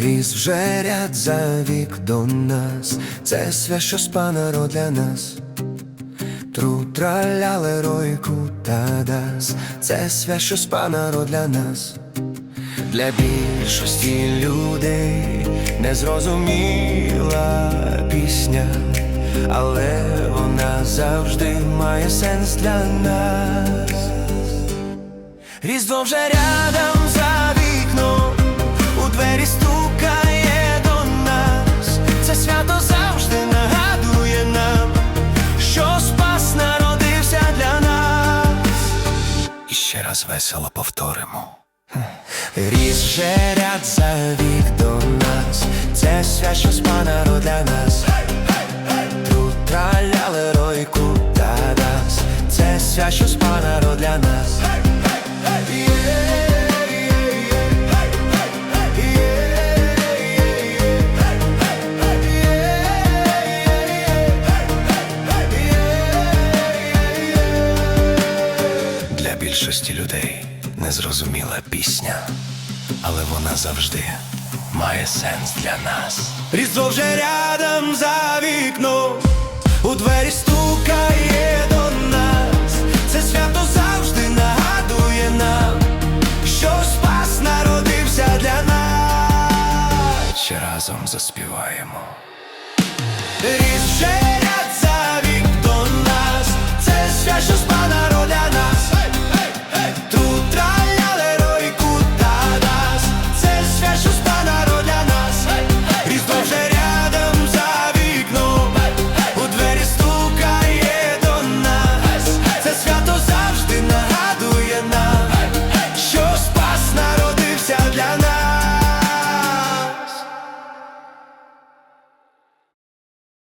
вже ряд за вік до нас, це свя, що спа народ для нас. Тру траляли ройку та дас, це свя, що спа народ для нас. Для більшості людей незрозуміла пісня, але вона завжди має сенс для нас. Різдво вже рядом раз весело повторимо. Ріс вже ряд за вік до нас, це свят, що спа народ для нас. Тут траляли ройку та нас, це свят, що більшості людей незрозуміла пісня, але вона завжди має сенс для нас. Різдво вже рядом за вікном, у двері стукає до нас. Це свято завжди нагадує нам, що спас народився для нас. Ще разом заспіваємо. Різ вже ряд за вік до нас, це свят, що спа народ для